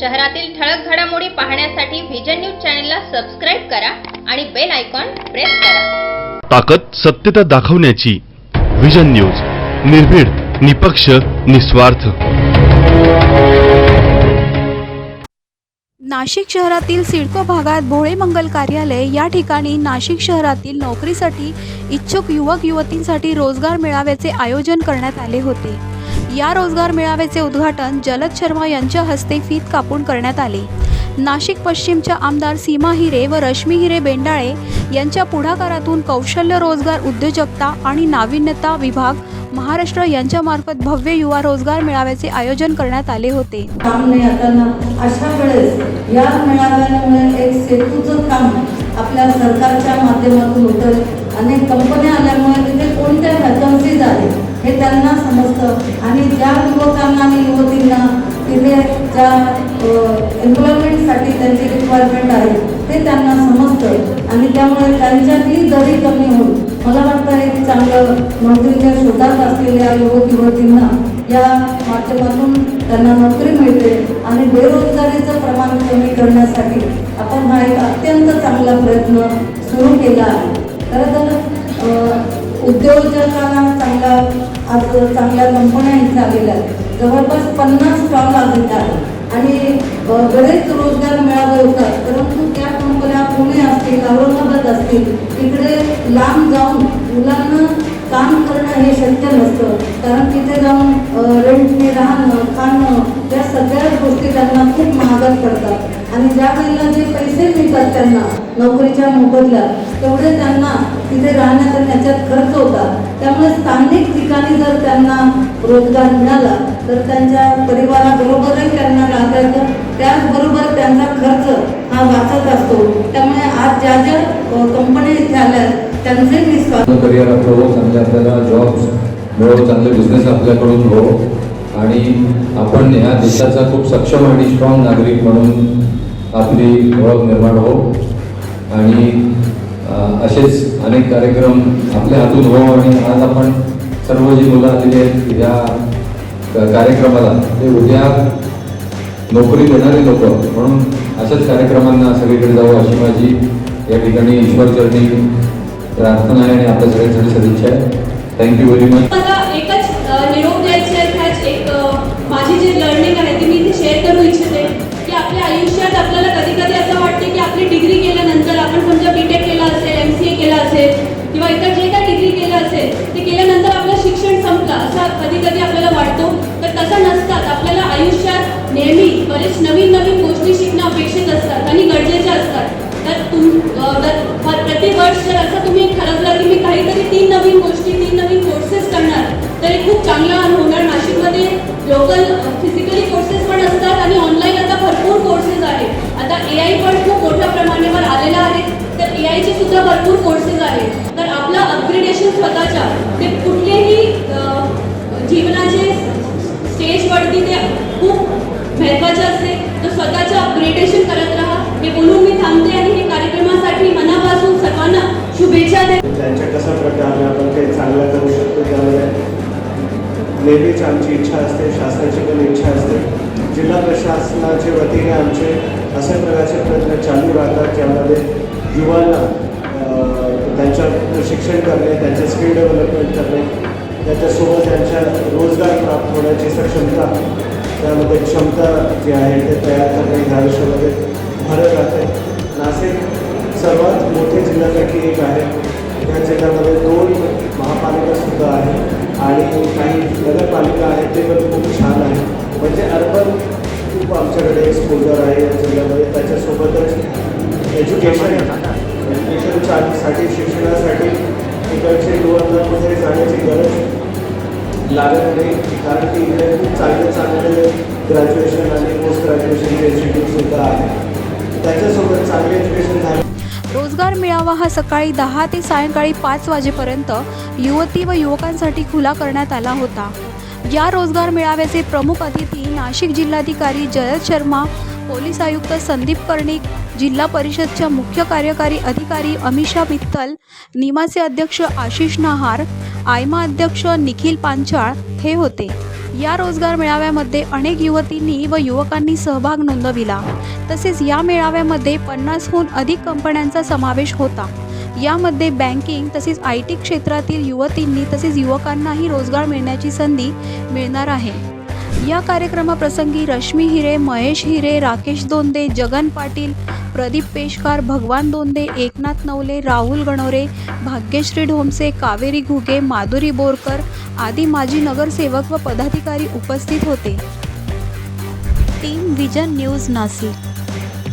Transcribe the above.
शहरातील ठळक घडामोडी पाहण्यासाठी व्हिजन न्यूज चॅनलला सबस्क्राईब करा आणि बेल आयकॉन प्रेस करा. ताकद सत्यता दाखवण्याची विजन न्यूज निर्भीड निपक्ष निस्वार्थ. नाशिक शहरातील सिडको भागात भोळे मंगल कार्यालय या ठिकाणी नाशिक शहरातील नोकरीसाठी इच्छुक युवक युवतींसाठी रोजगार मेळाव्याचे आयोजन करण्यात आले होते. या रोजगार मेळाव्याचे उद्घाटन जलद शर्मा यांच्या हस्ते फीत कापून करण्यात आले. नाशिक पश्चिमच्या आमदार सीमा हिरे व रश्मी हिरे बेंडाळे यांच्या पुढाकारातून कौशल्य रोजगार उद्योजकता आणि नाविन्यता विभाग महाराष्ट्र यांच्यामार्फत भव्य युवा रोजगार मेळाव्याचे आयोजन करण्यात आले होते. काम नाही अशा वेळेस या मेळाव्यामुळे एक सेतूचं काम आपल्या सरकारच्या माध्यमातून होतं. अनेक कंपन्या आल्यामुळे हे त्यांना समजतं. आणि ज्या युवकांना आणि युवतींना तिथे ज्या एम्प्लॉयमेंटसाठी त्यांची रिक्वायरमेंट आहे ते त्यांना समजतं. आणि त्यामुळे त्यांच्यातली दरी कमी होईल मला वाटतं एक चांगलं नोकरीच्या शोधात असलेल्या युवक युवतींना या माध्यमातून त्यांना नोकरी मिळते आणि बेरोजगारीचं प्रमाण कमी करण्यासाठी आपण हा एक अत्यंत चांगला प्रयत्न सुरू केला आहे. खरं तर उद्योजकांना चांगला आज चांगल्या कंपन्या झालेल्या आलेल्या आहेत जवळपास पन्नास स्टॉल आलेले आहेत. आणि बरेच रोजगार मिळाले होतात. परंतु त्या कंपन्या पुणे असतील औरंगाबाद असतील तिकडे लांब जाऊन मुलांना काम करणं हे शक्य नसतं. कारण तिथे जाऊन रेंटने राहणं खाणं या सगळ्या गोष्टी त्यांना खूप महागात पडतात. आणि ज्या वेळेला जे पैसे मिळतात त्यांना नोकरीच्या मोबदल्यात तेवढे त्यांना तिथे राहण्याचा त्याच्यात खर्च होता. त्यामुळे स्थानिक ठिकाणी जर त्यांना रोजगार मिळाला तर त्यांच्या परिवाराबरोबरही त्यांना राहता येतं. त्याचबरोबर त्यांचा खर्च हा वाचत असतो. त्यामुळे आज ज्या ज्या कंपन्या इथे आल्या त्यांचे मी करिअर आपलं हो चांगले आपल्याला जॉब्स मिळो चांगले बिझनेस आपल्याकडून हो. आणि आपण ह्या देशाचा खूप सक्षम आणि स्ट्रॉंग नागरिक म्हणून आपली ओळख निर्माण हो. आणि असेच अनेक कार्यक्रम आपल्या हातून व्हावं आणि आज आपण सर्व जी मुलं आलेली आहेत या कार्यक्रमाला ते उद्या नोकरी देणारे लोक म्हणून अशाच कार्यक्रमांना सगळीकडे जाऊ अशी माझी या ठिकाणी ईश्वरचरणी प्रार्थना आहे आणि आपल्या सगळ्यांसाठी सदिच्छा आहे. थँक्यू व्हेरी मच मला एकच निरोप द्यायचे माझी जी लर्निंग कॉलेज नवीन नवीन गोष्टी शिकणं अपेक्षित असतात आणि गरजेच्या असतात. तर तुम अ, तर जर असं तुम्ही ठरवलं की मी काहीतरी तीन नवीन गोष्टी तीन नवीन कोर्सेस करणार तर हे खूप चांगलं होणार. नाशिकमध्ये लोकल फिजिकली कोर्सेस पण असतात आणि ऑनलाईन आता भरपूर कोर्सेस आहेत. आता ए आय पण खूप मोठ्या प्रमाणावर आलेला आहे. तर ए आयचे सुद्धा भरपूर कोर्सेस आहेत. तर आपलं अपग्रेडेशन स्वतःच्या. ते कुठलेही जीवनाचे स्टेजवरती ते खूप महत्वाचं असते तर स्वतःचं अपग्रेडेशन करत राहा. हे बोलून मी थांबते आणि हे कार्यक्रमासाठी मनापासून सर्वांना शुभेच्छा दे त्यांच्या कशा प्रकारे आपण काही चांगलं करू शकतो त्यामध्ये नेहमीच आमची इच्छा असते शासनाची पण इच्छा असते. जिल्हा प्रशासनाच्या वतीने आमचे अशा प्रकारचे प्रयत्न चालू राहतात ज्यामध्ये युवांना अं, त्यांच्या प्रशिक्षण करणे त्यांचे स्किल डेव्हलपमेंट करणे त्याच्यासोबत त्यांच्या रोजगार प्राप्त होण्याची सक्षमता त्यामध्ये क्षमता जी आहे ते तयार करणे ह्या विषयामध्ये भरत राहते नाशिक सर्वात मोठे जिल्ह्यापैकी एक आहे. या जिल्ह्यामध्ये दोन महापालिकासुद्धा आहे आणि काही नगरपालिका आहेत ते पण खूप छान आहे. म्हणजे अर्बन खूप आमच्याकडे एक्सपोजर आहे या जिल्ह्यामध्ये. त्याच्यासोबतच एज्युकेशन एज्युकेशनसाठी शिक्षणासाठी इकडचे दोन हजारमध्ये जाण्याची गरज लागत नाही कारण की इकडे खूप चांगले चांगले ग्रॅज्युएशन आणि पोस्ट ग्रॅज्युएशनचे इन्स्टिट्यूटसुद्धा आहे त्याच्यासोबत चांगले एज्युकेशन झाले. रोजगार मेळावा हा सकाळी दहा ते सायंकाळी पाच वाजेपर्यंत युवती व युवकांसाठी खुला करण्यात आला होता. या रोजगार मेळाव्याचे प्रमुख अतिथी नाशिक जिल्हाधिकारी जयत शर्मा पोलीस आयुक्त संदीप कर्णिक जिल्हा परिषदच्या मुख्य कार्यकारी अधिकारी अमिषा मित्तल निमाचे अध्यक्ष आशिष नाहार आयमा अध्यक्ष निखिल पांचाळ हे होते. या रोजगार मेळाव्यामध्ये अनेक युवतींनी व युवकांनी सहभाग नोंदविला. तसेच या मेळाव्यामध्ये पन्नासहून अधिक कंपन्यांचा समावेश होता. यामध्ये बँकिंग तसेच आय टी क्षेत्रातील युवतींनी तसेच युवकांनाही रोजगार मिळण्याची संधी मिळणार आहे. या कार्यक्रमाप्रसंगी रश्मी हिरे महेश हिरे राकेश दोंदे जगन पाटील प्रदीप पेशकार भगवान दोंदे एकनाथ नवले राहुल गणोरे भाग्यश्री ढोमसे कावेरी घुगे माधुरी बोरकर आदी माजी नगरसेवक व पदाधिकारी उपस्थित होते. Team vision news Nashik.